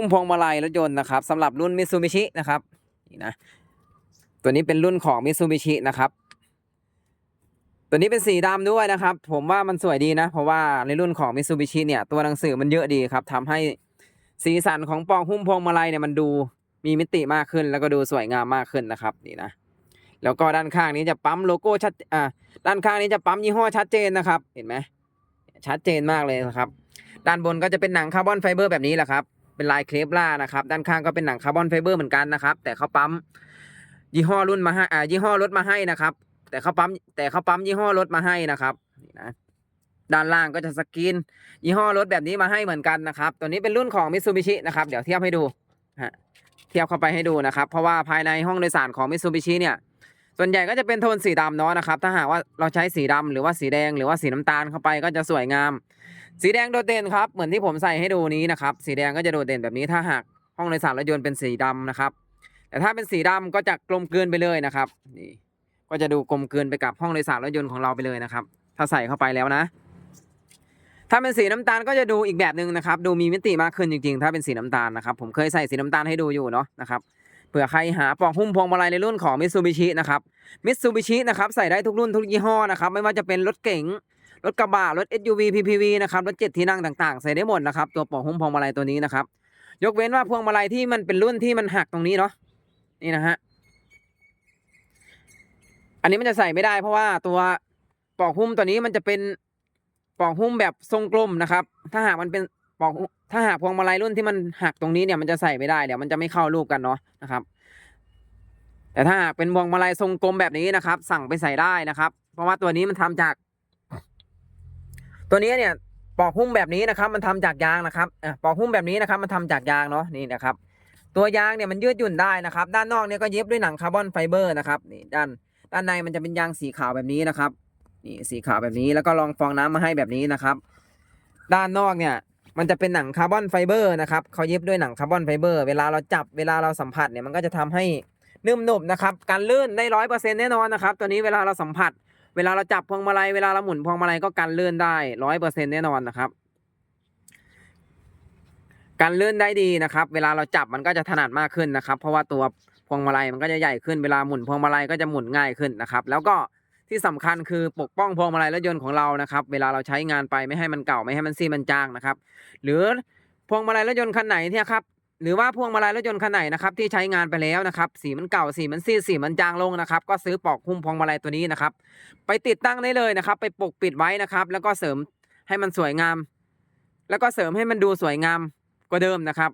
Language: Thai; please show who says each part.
Speaker 1: พุ่มพวงมาลัยรถยนต์นะครับสำหรับรุ่นมิซูบิชินะครับนี่นะตัวนี้เป็นรุ่นของมิซูบิชินะครับตัวนี้เป็นสีดำด้วยนะครับ ผมว่ามันสวยดีนะ เพราะว่าในรุ่นของมิซูบิชิเนี่ยตัวหนังสือมันเยอะดีครับทำให้สีสันของปองหุ้มพวงมาลัยเนี่ยมันดูมีมิติมากขึ้น แล้วก็ดูสวยงามมากขึ้นนะครับนี่นะแล้วก็ด้านข้างนี้จะปั๊มโลโก้ชัดอ่าด้านข้างนี้จะปั๊มยี่ห้อชัดเจนนะครับ เห็นไหมชัดเจนมากเลยนะครับ ด้านบนก็จะเป็นหนังคาร์บอนไฟเบอร์แบบนี้แหละครับ เป็นลายเคลปล่านะครับ ด้านข้างก็เป็นหนังคาร์บอนไฟเบอร์เหมือนกันนะครับ แต่เขาปั๊มยี่ห้อรุ่นมาให้อ่ายี่ห้อรถมาให้นะครับ แต่เขาปั๊มแต่เขาปั๊มยี่ห้อรถมาให้นะครับนี่นะด้านล่างก็จะสกรีนยี่ห้อรถแบบนี้มาให้เหมือนกันนะครับ ตัวนี้เป็นรุ่นของมิ t ซูบิชินะครับ เดี๋ยวเทียบให้ดูฮะเทียบเข้าไปให้ดูนะครับ เพราะว่าภายในห้องโดยสารของมิ t ซูบิชิเนี่ย ส่วนใหญ่ก็จะเป็นโทนสีดำเนาะนะครับ ถ้าหากว่าเราใช้สีดำหรือว่าสีแดงหรือว่าสีน้ำตาลเข้าไปก็จะสวยงาม สีแดงโดดเด่นครับ เหมือนที่ผมใส่ให้ดูนี้นะครับ สีแดงก็จะโดดเด่นแบบนี้ถ้าหากห้องโดยสารรถยนต์เป็นสีดำนะครับ แต่ถ้าเป็นสีดำก็จะกลมเกลืนไปเลยนะครับ นี่ก็จะดูกลมเกลืนไปกับห้องโดยสารรถยนต์ของเราไปเลยนะครับ ถ้าใส่เข้าไปแล้วนะ ถ้าเป็นสีน้ำตาลก็จะดูอีกแบบหนึ่งนะครับ ดูมีมิติมากขึ้นจริงๆ ถ้าเป็นสีน้ำตาลนะครับ ผมเคยใส่สีน้ำตาลให้ดูอยู่เนาะนะครับเผื่อใครหาปลอกหุ้มพวงมาลัยในรุ่นของมิ t ซูบิชินะครับมิ t ซูบิชินะครับใส่ได้ทุกรุ่นทุกยี่ห้อนะครับ ไม่ว่าจะเป็นรถเก๋ง รถกระบะรถ SUV PPV นะครับรถเจ็ดที่นั่งต่างๆ ใส่ได้หมดนะครับตัวปลอกหุ้มพวงมาลัยตัวนี้นะครับ ยกเว้นว่าพวงมาลัยที่มันเป็นรุ่นที่มันหักตรงนี้เนาะนี่นะฮะอันนี้มันจะใส่ไม่ได้เพราะว่าตัวปลอกหุ้มตัวนี้มันจะเป็นปลอกหุ้มแบบทรงกลมนะครับ ถ้าหากมันเป็นปลอกถ้าหากพวงมาลัยรุ่นที่มันหักตรงนี้เนี่ยมันจะใส่ไม่ได้เดี๋ยวมันจะไม่เข้ารูปกันเนาะนะครับ แต่ถ้าหากเป็นพวงมาลัยทรงกลมแบบนี้นะครับ สั่งไปใส่ได้นะครับ เพราะว่าตัวนี้มันทำจาก ตัวนี้เนี่ยปอกหุ้มแบบนี้นะครับ มันทำจากยางนะครับปอกหุ้มแบบนี้นะครับ มันทำจากยางเนาะนี่นะครับ ตัวยางเนี่ยมันยืดหยุ่นได้นะครับ ด้านนอกเนี่ยก็เย็บด้วยหนังคาร์บอนไฟเบอร์นะครับนี่ด้านด้านในมันจะเป็นยางสีขาวแบบนี้นะครับนี่สีขาวแบบนี้แล้วก็รองฟองน้ำมาให้แบบนี้นะครับ ด้านนอกเนี่ยมันจะเป็นหนังคาร์บอนไฟเบอร์นะครับเขาเย็บด้วยหนังคาร์บอนไฟเบอร์เวลาเราจับเวลาเราสัมผัสเนี่ยมันก็จะทำให้นุ่มหนุบนะครับการลื่นได้ร้อยเปอร์เซ็นแน่นอนนะครับ ตัวนี้เวลาเราสัมผัส เวลาเราจับพวงมาลัยเวลาเราหมุนพวงมาลัยก็การลื่อนได้ร้อยเปอร์เซ็นแน่นอนนะครับการลื่อนได้ดีนะครับ เวลาเราจับมันก็จะถนัดมากขึ้นนะครับ เพราะว่าตัวพวงมาลัยมันก็จะใหญ่ขึ้นเวลาหมุนพวงมาลัยก็จะหมุนง่ายขึ้นนะครับ แล้วก็ที่สำคัญคือปกป้องพวงมาลัยรถยนต์ของเรานะครับ เวลาเราใช้งานไปไม่ให้มันเก่าไม่ให้มันซีมันจางนะครับ หรือพวงมาลัยรถยนต์คันไหนเนี่ยครับ หรือว่าพวงมาลัยรถยนต์คันไหนนะครับที่ใช้งานไปแล้วนะครับสีมันเก่าสีมันซีดสีมันจางลงนะครับก็ซื้อปอกหุ้มพวงมาลัยตัวนี้นะครับไปติดตั้งได้เลยนะครับ ไปปกปิดไว้นะครับ แล้วก็เสริมให้มันสวยงาม แล้วก็เสริมให้มันดูสวยงามกว่าเดิมนะครับ